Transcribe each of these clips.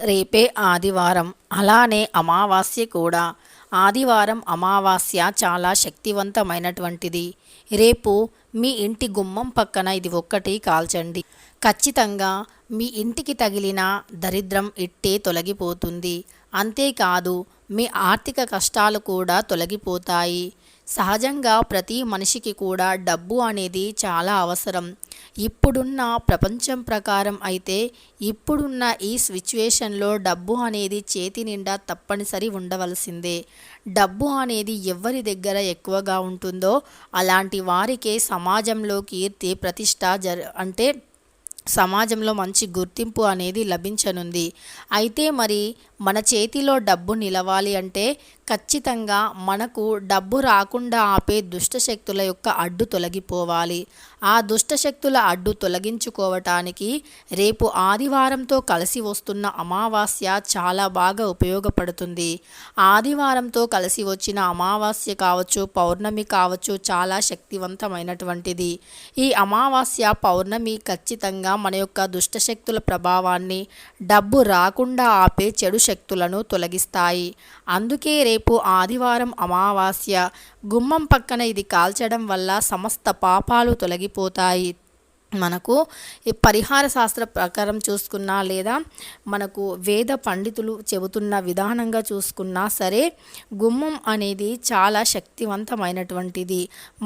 రేపే ఆదివారం. అలానే అమావాస్య కూడా. ఆదివారం అమావాస్య చాలా శక్తివంతమైనటువంటిది. రేపు మీ ఇంటి గుమ్మం పక్కన ఇది ఒక్కటి కాల్చండి. ఖచ్చితంగా మీ ఇంటికి తగిలిన దరిద్రం ఇట్టే తొలగిపోతుంది. అంతేకాదు మీ ఆర్థిక కష్టాలు కూడా తొలగిపోతాయి. సహజంగా ప్రతి మనిషికి కూడా డబ్బు అనేది చాలా అవసరం. ఇప్పుడున్న ప్రపంచం ప్రకారం అయితే ఇప్పుడున్న ఈ సిచ్యువేషన్లో డబ్బు అనేది చేతి నిండా తప్పనిసరి ఉండవలసిందే. డబ్బు అనేది ఎవరి దగ్గర ఎక్కువగా ఉంటుందో అలాంటి వారికే సమాజంలో కీర్తి ప్రతిష్ట జ అంటే సమాజంలో మంచి గుర్తింపు అనేది లభించనుంది. అయితే మరి మన చేతిలో డబ్బు నిలవాలి అంటే ఖచ్చితంగా మనకు డబ్బు రాకుండా ఆపే దుష్టశక్తుల యొక్క అడ్డు తొలగిపోవాలి. ఆ దుష్టశక్తుల అడ్డు తొలగించుకోవటానికి రేపు ఆదివారంతో కలిసి వస్తున్న అమావాస్య చాలా బాగా ఉపయోగపడుతుంది. ఆదివారంతో కలిసి వచ్చిన అమావాస్య కావచ్చు పౌర్ణమి కావచ్చు చాలా శక్తివంతమైనటువంటిది. ఈ అమావాస్య పౌర్ణమి ఖచ్చితంగా మన యొక్క దుష్టశక్తుల ప్రభావాన్ని డబ్బు రాకుండా ఆపే చెడు శక్తులను తొలగిస్తాయి. అందుకే రేపు ఆదివారం అమావాస్య గుమ్మం పక్కన ఇది కాల్చడం వల్ల సమస్త పాపాలు తొలగి తొలగిపోతాయి మనకు ఈ పరిహార శాస్త్ర ప్రకారం చూసుకున్నా లేదా మనకు వేద పండితులు చెబుతున్న విధానంగా చూసుకున్నా సరే గుమ్మం అనేది చాలా శక్తివంతమైనటువంటిది.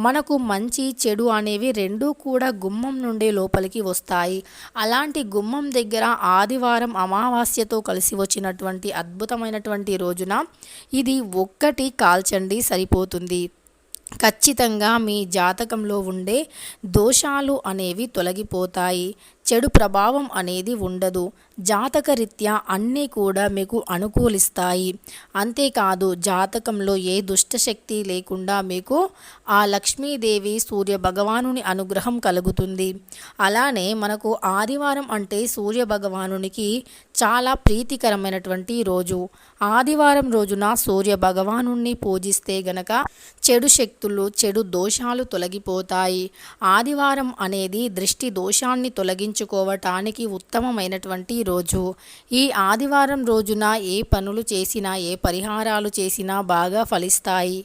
మనకు మంచి చెడు అనేవి రెండూ కూడా గుమ్మం నుండి లోపలికి వస్తాయి. అలాంటి గుమ్మం దగ్గర ఆదివారం అమావాస్యతో కలిసి వచ్చినటువంటి అద్భుతమైనటువంటి రోజున ఇది ఒక్కటి కాల్చండి సరిపోతుంది. ఖచ్చితంగా మీ జాతకంలో ఉండే దోషాలు అనేవి తొలగిపోతాయి. చెడు ప్రభావం అనేది ఉండదు. జాతకరీత్యా అన్నీ కూడా మీకు అనుకూలిస్తాయి. అంతేకాదు జాతకంలో ఏ దుష్టశక్తి లేకుండా మీకు ఆ లక్ష్మీదేవి సూర్య భగవానుని అనుగ్రహం కలుగుతుంది. అలానే మనకు ఆదివారం అంటే సూర్య భగవానునికి చాలా ప్రీతికరమైనటువంటి రోజు. ఆదివారం రోజున సూర్య భగవాను పూజిస్తే గనక చెడు శక్తులు చెడు దోషాలు తొలగిపోతాయి. ఆదివారం అనేది దృష్టి దోషాన్ని తొలగించుకోవటానికి ఉత్తమమైనటువంటి రోజు. ఈ ఆదివారం రోజున ఏ పనులు చేసినా ఏ పరిహారాలు చేసినా బాగా ఫలిస్తాయి.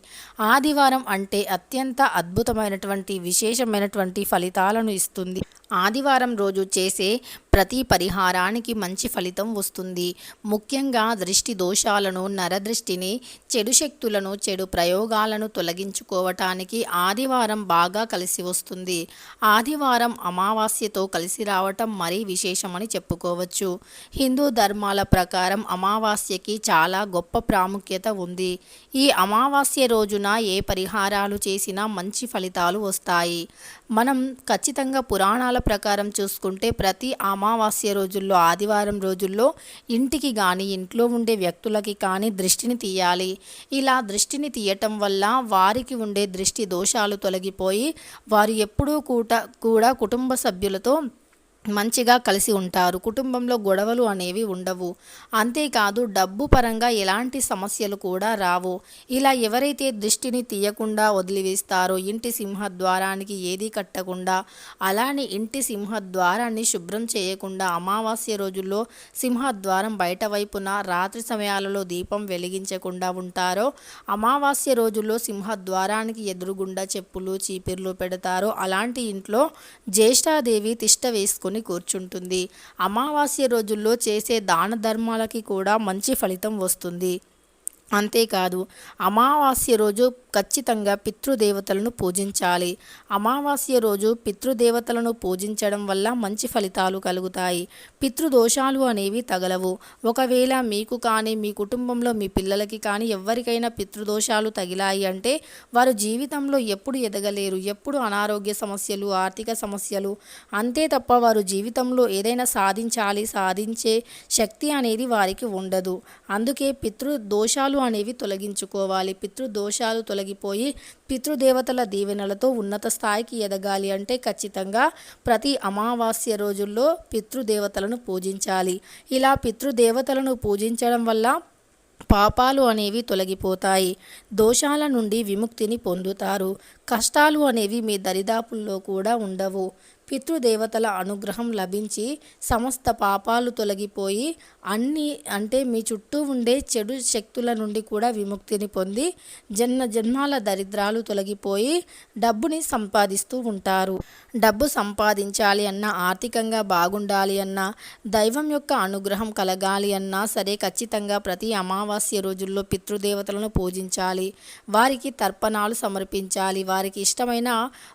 ఆదివారం అంటే అత్యంత అద్భుతమైనటువంటి విశేషమైనటువంటి ఫలితాలను ఇస్తుంది. ఆదివారం రోజు చేసే ప్రతి పరిహారానికి మంచి ఫలితం వస్తుంది. ముఖ్యంగా దృష్టి దోషాలను నరదృష్టిని చెడు శక్తులను చెడు ప్రయోగాలను తొలగించుకోవటానికి ఆదివారం బాగా కలిసి వస్తుంది. ఆదివారం అమావాస్యతో కలిసి రావటం మరీ విశేషమని చెప్పుకోవచ్చు. హిందూ ధర్మాల ప్రకారం అమావాస్యకి చాలా గొప్ప ప్రాముఖ్యత ఉంది. ఈ అమావాస్య రోజున ఏ పరిహారాలు చేసినా మంచి ఫలితాలు వస్తాయి. మనం ఖచ్చితంగా పురాణాల ప్రకారం చూసుకుంటే ప్రతి అమావాస్య రోజుల్లో ఆదివారం రోజుల్లో ఇంటికి కానీ ఇంట్లో ఉండే వ్యక్తులకి కానీ దృష్టిని తీయాలి. ఇలా దృష్టిని తీయటం వల్ల వారికి ఉండే దృష్టి దోషాలు తొలగిపోయి వారు ఎప్పుడూ కూట కూడా కుటుంబ సభ్యులతో మంచిగా కలిసి ఉంటారు. కుటుంబంలో గొడవలు అనేవి ఉండవు. అంతేకాదు డబ్బు పరంగా ఎలాంటి సమస్యలు కూడా రావు. ఇలా ఎవరైతే దృష్టిని తీయకుండా వదిలివేస్తారో ఇంటి సింహద్వారానికి ఏది కట్టకుండా అలానే ఇంటి సింహద్వారాన్ని శుభ్రం చేయకుండా అమావాస్య రోజుల్లో సింహద్వారం బయట వైపున రాత్రి సమయాలలో దీపం వెలిగించకుండా ఉంటారో అమావాస్య రోజుల్లో సింహద్వారానికి ఎదురుగుండా చెప్పులు చీపిర్లు పెడతారో అలాంటి ఇంట్లో జ్యేష్ఠాదేవి తిష్ట వేసుకుని చేసుకొని కూర్చుంటుంది. అమావాస్య రోజుల్లో చేసే దాన ధర్మాలకి కూడా మంచి ఫలితం వస్తుంది. అంతేకాదు అమావాస్య రోజు ఖచ్చితంగా పితృదేవతలను పూజించాలి. అమావాస్య రోజు పితృదేవతలను పూజించడం వల్ల మంచి ఫలితాలు కలుగుతాయి. పితృదోషాలు అనేవి తగలవు. ఒకవేళ మీకు కానీ మీ కుటుంబంలో మీ పిల్లలకి కానీ ఎవరికైనా పితృదోషాలు తగిలాయి అంటే వారు జీవితంలో ఎప్పుడు ఎదగలేరు ఎప్పుడు అనారోగ్య సమస్యలు ఆర్థిక సమస్యలు అంతే తప్ప వారు జీవితంలో ఏదైనా సాధించాలి సాధించే శక్తి అనేది వారికి ఉండదు. అందుకే పితృదోషాలు అనేవి తొలగించుకోవాలి. పితృదోషాలు తొలగిపోయి పితృదేవతల దీవెనలతో ఉన్నత స్థాయికి ఎదగాలి అంటే ఖచ్చితంగా ప్రతి అమావాస్య రోజుల్లో పితృదేవతలను పూజించాలి. ఇలా పితృదేవతలను పూజించడం వల్ల పాపాలు అనేవి తొలగిపోతాయి. దోషాల నుండి విముక్తిని పొందుతారు. కష్టాలు అనేవి మీ దరిదాపుల్లో కూడా ఉండవు. పితృదేవతల అనుగ్రహం లభించి సమస్త పాపాలు తొలగిపోయి అన్ని అంటే మీ చుట్టూ ఉండే చెడు శక్తుల నుండి కూడా విముక్తిని పొంది జన్మ జన్మాల దరిద్రాలు తొలగిపోయి డబ్బుని సంపాదిస్తూ ఉంటారు. డబ్బు సంపాదించాలి అన్నా ఆర్థికంగా బాగుండాలి అన్నా దైవం యొక్క అనుగ్రహం కలగాలి అన్నా సరే ఖచ్చితంగా ప్రతి అమావాస్య రోజుల్లో పితృదేవతలను పూజించాలి. వారికి తర్పణాలు సమర్పించాలి. వారికి ఇష్టమైన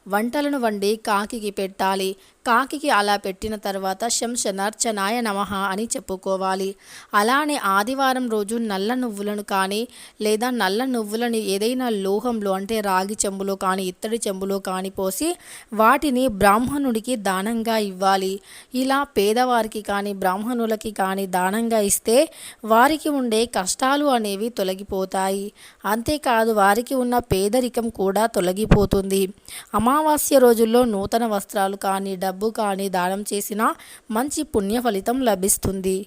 వంటలను వండి కాకికి పెట్టాలి. family కాకికి అలా పెట్టిన తర్వాత శంశనర్చనాయ నమః అని చెప్పుకోవాలి. అలానే ఆదివారం రోజు నల్ల నువ్వులను కానీ లేదా నల్ల నువ్వులను ఏదైనా లోహంలో అంటే రాగి చెంబులో కానీ ఇత్తడి చెంబులో కానీ పోసి వాటిని బ్రాహ్మణుడికి దానంగా ఇవ్వాలి. ఇలా పేదవారికి కానీ బ్రాహ్మణులకి కానీ దానంగా ఇస్తే వారికి ఉండే కష్టాలు అనేవి తొలగిపోతాయి. అంతేకాదు వారికి ఉన్న పేదరికం కూడా తొలగిపోతుంది. అమావాస్య రోజుల్లో నూతన వస్త్రాలు కానీ డబ్బు డబ్బు కానీ దానం చేసినా మంచి పుణ్య ఫలితం లభిస్తుంది.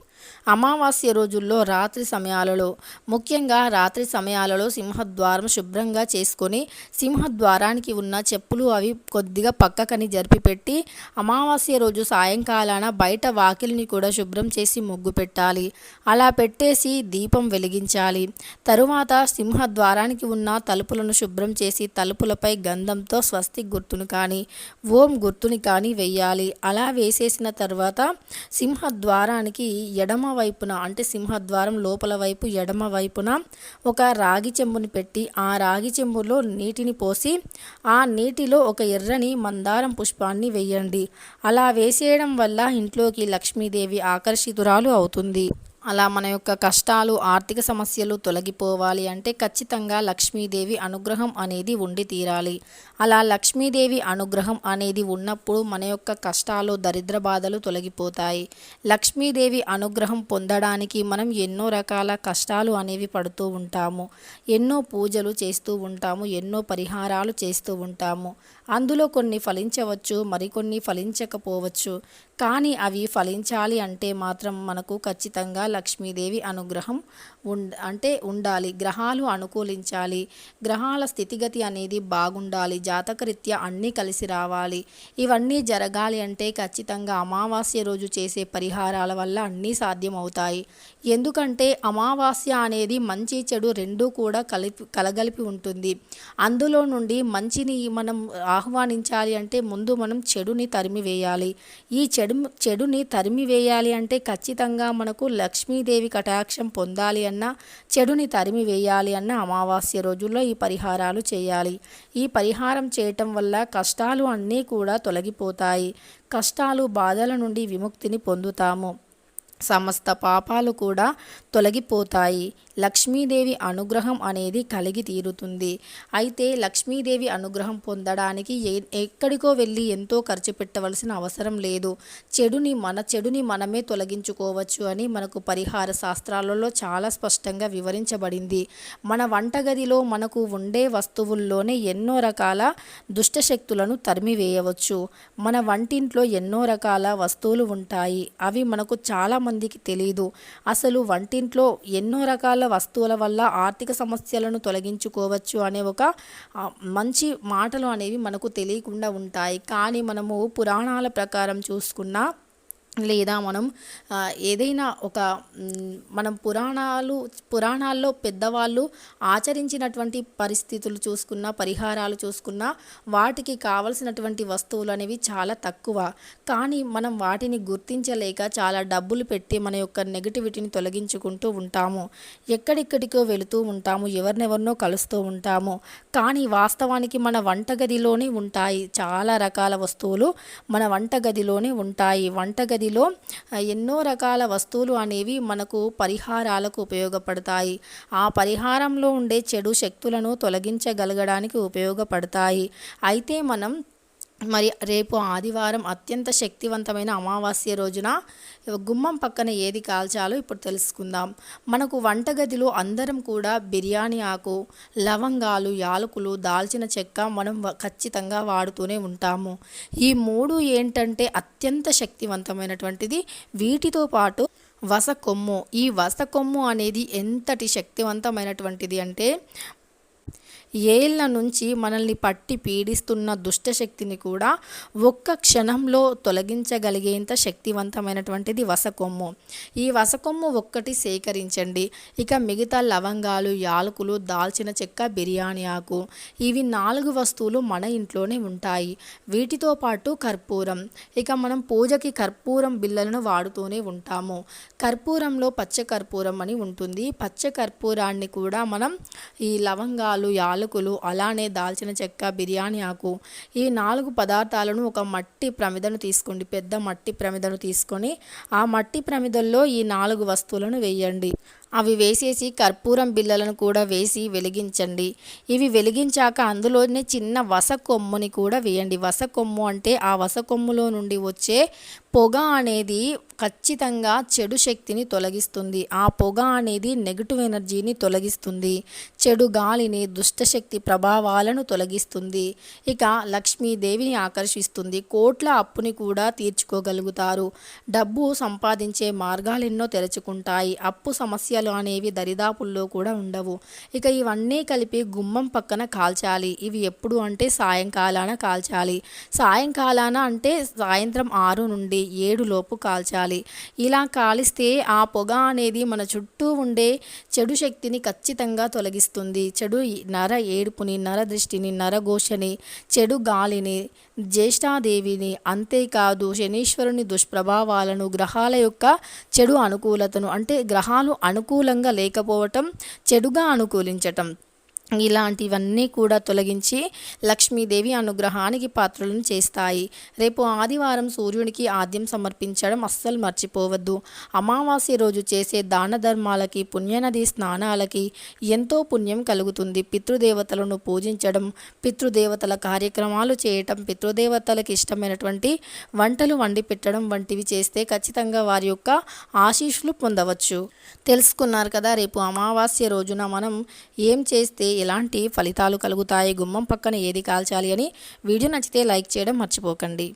అమావాస్య రోజుల్లో రాత్రి సమయాలలో ముఖ్యంగా రాత్రి సమయాలలో సింహద్వారం శుభ్రంగా చేసుకొని సింహద్వారానికి ఉన్న చెప్పులు అవి కొద్దిగా పక్కకని జరిపిపెట్టి అమావాస్య రోజు సాయంకాలాన బయట వాకిలిని కూడా శుభ్రం చేసి ముగ్గు పెట్టాలి. అలా పెట్టేసి దీపం వెలిగించాలి. తరువాత సింహద్వారానికి ఉన్న తలుపులను శుభ్రం చేసి తలుపులపై గంధంతో స్వస్తి గుర్తును కానీ ఓం గుర్తుని కానీ వెయ్యాలి. అలా వేసేసిన తర్వాత సింహద్వారానికి ఎడమ వైపున అంటే సింహద్వారం లోపల వైపు ఎడమ వైపున ఒక రాగి చెంబుని పెట్టి ఆ రాగి చెంబులో నీటిని పోసి ఆ నీటిలో ఒక ఎర్రని మందారం పుష్పాన్ని వేయండి. అలా వేసేయడం వల్ల ఇంట్లోకి లక్ష్మీదేవి ఆకర్షితురాలు అవుతుంది. అలా మన యొక్క కష్టాలు ఆర్థిక సమస్యలు తొలగిపోవాలి అంటే ఖచ్చితంగా లక్ష్మీదేవి అనుగ్రహం అనేది ఉండి తీరాలి. అలా లక్ష్మీదేవి అనుగ్రహం అనేది ఉన్నప్పుడు మన యొక్క కష్టాలు దరిద్ర బాధలు తొలగిపోతాయి. లక్ష్మీదేవి అనుగ్రహం పొందడానికి మనం ఎన్నో రకాల కష్టాలు అనేవి పడుతూ ఉంటాము. ఎన్నో పూజలు చేస్తూ ఉంటాము ఎన్నో పరిహారాలు చేస్తూ ఉంటాము. అందులో కొన్ని ఫలించవచ్చు మరికొన్ని ఫలించకపోవచ్చు. కానీ అవి ఫలించాలి అంటే మాత్రం మనకు ఖచ్చితంగా లక్ష్మీదేవి అనుగ్రహం ఉండ అంటే ఉండాలి. గ్రహాలు అనుకూలించాలి. గ్రహాల స్థితిగతి అనేది బాగుండాలి. జాతకరీత్యా అన్నీ కలిసి రావాలి. ఇవన్నీ జరగాలి అంటే ఖచ్చితంగా అమావాస్య రోజు చేసే పరిహారాల వల్ల అన్నీ సాధ్యమవుతాయి. ఎందుకంటే అమావాస్య అనేది మంచి చెడు రెండూ కూడా కలిపి కలగలిపి ఉంటుంది. అందులో నుండి మంచిని మనం ఆహ్వానించాలి అంటే ముందు మనం చెడుని తరిమివేయాలి. ఈ చెడు చెడుని తరిమివేయాలి అంటే ఖచ్చితంగా మనకు లక్ష్మీదేవి కటాక్షం పొందాలి అన్న చెడుని తరిమివేయాలి అన్న అమావాస్య రోజుల్లో ఈ పరిహారాలు చేయాలి. ఈ పరిహారం చేయటం వల్ల కష్టాలు అన్నీ కూడా తొలగిపోతాయి. కష్టాలు బాధల నుండి విముక్తిని పొందుతాము. సమస్త పాపాలు కూడా తొలగిపోతాయి. లక్ష్మీదేవి అనుగ్రహం అనేది కలిగి తీరుతుంది. అయితే లక్ష్మీదేవి అనుగ్రహం పొందడానికి ఏ ఎక్కడికో వెళ్ళి ఎంతో ఖర్చు పెట్టవలసిన అవసరం లేదు. చెడుని మన చెడుని మనమే తొలగించుకోవచ్చు అని మనకు పరిహార శాస్త్రాలలో చాలా స్పష్టంగా వివరించబడింది. మన వంటగదిలో మనకు ఉండే వస్తువుల్లోనే ఎన్నో రకాల దుష్టశక్తులను తరిమివేయవచ్చు. మన వంటింట్లో ఎన్నో రకాల వస్తువులు ఉంటాయి. అవి మనకు చాలా మందికి తెలియదు అసలు వంటింట్లో ఎన్నో రకాల వస్తువుల వల్ల ఆర్థిక సమస్యలను తొలగించుకోవచ్చు అనే ఒక మంచి మాటలు అనేవి మనకు తెలియకుండా ఉంటాయి. కానీ మనము పురాణాల ప్రకారం చూసుకున్నా లేదా మనం ఏదైనా ఒక మనం పురాణాలు పురాణాల్లో పెద్దవాళ్ళు ఆచరించినటువంటి పరిస్థితులు చూసుకున్న పరిహారాలు చూసుకున్న వాటికి కావలసినటువంటి వస్తువులు అనేవి చాలా తక్కువ. కానీ మనం వాటిని గుర్తించలేక చాలా డబ్బులు పెట్టి మన యొక్క నెగిటివిటీని తొలగించుకుంటూ ఉంటాము. ఎక్కడెక్కడికో వెళుతూ ఉంటాము ఎవరినెవరినో కలుస్తూ ఉంటాము. కానీ వాస్తవానికి మన వంటగదిలోనే ఉంటాయి చాలా రకాల వస్తువులు. మన వంటగదిలోనే ఉంటాయి. వంటగది గదిలో ఎన్నో రకాల వస్తువులు అనేవి మనకు పరిహారాలకు ఉపయోగపడతాయి. ఆ పరిహారంలో ఉండే చెడు శక్తులను తొలగించగలగడానికి ఉపయోగపడతాయి. అయితే మనం మరి రేపు ఆదివారం అత్యంత శక్తివంతమైన అమావాస్య రోజున గుమ్మం పక్కన ఏది కాల్చాలో ఇప్పుడు తెలుసుకుందాం. మనకు వంటగదిలో అందరం కూడా బిర్యానీ ఆకు లవంగాలు యాలకులు దాల్చిన చెక్క మనం ఖచ్చితంగా వాడుతూనే ఉంటాము. ఈ మూడు ఏంటంటే అత్యంత శక్తివంతమైనటువంటిది. వీటితో పాటు వస కొమ్ము. ఈ వస కొమ్ము అనేది ఎంతటి శక్తివంతమైనటువంటిది అంటే ఏళ్ళ నుంచి మనల్ని పట్టి పీడిస్తున్న దుష్టశక్తిని కూడా ఒక్క క్షణంలో తొలగించగలిగేంత శక్తివంతమైనటువంటిది వసకొమ్ము. ఈ వసకొమ్ము ఒక్కటి సేకరించండి. ఇక మిగతా లవంగాలు యాలకులు దాల్చిన చెక్క బిర్యానీ ఆకు ఇవి నాలుగు వస్తువులు మన ఇంట్లోనే ఉంటాయి. వీటితో పాటు కర్పూరం. ఇక మనం పూజకి కర్పూరం బిళ్ళలను వాడుతూనే ఉంటాము. కర్పూరంలో పచ్చ కర్పూరం అని ఉంటుంది. పచ్చ కర్పూరాన్ని కూడా మనం ఈ లవంగాలు యాలు యాలకులు అలానే దాల్చిన చెక్క బిర్యానీ ఆకు. ఈ నాలుగు పదార్థాలను ఒక మట్టి ప్రమిదను తీసుకోండి. పెద్ద మట్టి ప్రమిదను తీసుకొని ఆ మట్టి ప్రమిదల్లో ఈ నాలుగు వస్తువులను వేయండి. అవి వేసేసి కర్పూరం బిళ్ళలను కూడా వేసి వెలిగించండి. ఇవి వెలిగించాక అందులోనే చిన్న వస కొమ్ముని కూడా వేయండి. వస కొమ్ము అంటే ఆ వస కొమ్ములో నుండి వచ్చే పొగ అనేది ఖచ్చితంగా చెడు శక్తిని తొలగిస్తుంది. ఆ పొగ అనేది నెగిటివ్ ఎనర్జీని తొలగిస్తుంది. చెడు గాలిని దుష్టశక్తి ప్రభావాలను తొలగిస్తుంది. ఇక లక్ష్మీదేవిని ఆకర్షిస్తుంది. కోట్ల అప్పుని కూడా తీర్చుకోగలుగుతారు. డబ్బు సంపాదించే మార్గాలు ఎన్నో తెరుచుకుంటాయి. అప్పు సమస్యలు అనేవి దరిదాపుల్లో కూడా ఉండవు. ఇక ఇవన్నీ కలిపి గుమ్మం పక్కన కాల్చాలి. ఇవి ఎప్పుడు అంటే సాయంకాలాన కాల్చాలి. సాయంకాలాన అంటే సాయంత్రం ఆరు నుండి ఏడు లోపు కాల్చాలి. ఇలా కాలిస్తే ఆ పొగ అనేది మన చుట్టూ ఉండే చెడు శక్తిని ఖచ్చితంగా తొలగిస్తుంది. చెడు నర ఏడుపుని నర దృష్టిని నరఘోషని చెడు గాలిని జ్యేష్ఠాదేవిని అంతేకాదు శనీశ్వరుని దుష్ప్రభావాలను గ్రహాల యొక్క చెడు అనుకూలతను అంటే గ్రహాలు అనుకూలంగా లేకపోవటం చెడుగా అనుకూలించటం. ఇలాంటివన్నీ కూడా తొలగించి లక్ష్మీదేవి అనుగ్రహానికి పాత్రలను చేస్తాయి. రేపు ఆదివారం సూర్యునికి ఆద్యం సమర్పించడం అస్సలు మర్చిపోవద్దు. అమావాస్య రోజు చేసే దాన ధర్మాలకి పుణ్యనది స్నానాలకి ఎంతో పుణ్యం కలుగుతుంది. పితృదేవతలను పూజించడం పితృదేవతల కార్యక్రమాలు చేయటం పితృదేవతలకు ఇష్టమైనటువంటి వంటలు వండి పెట్టడం వంటివి చేస్తే ఖచ్చితంగా వారి యొక్క ఆశీస్సులు పొందవచ్చు. తెలుసుకున్నారు కదా రేపు అమావాస్య రోజున మనం ఏం చేస్తే ఎలాంటి ఫలితాలు కలుగుతాయి? గుమ్మం పక్కన ఏది కాల్చాలి అని వీడియో నచ్చితే లైక్ చేయడం మర్చిపోకండి.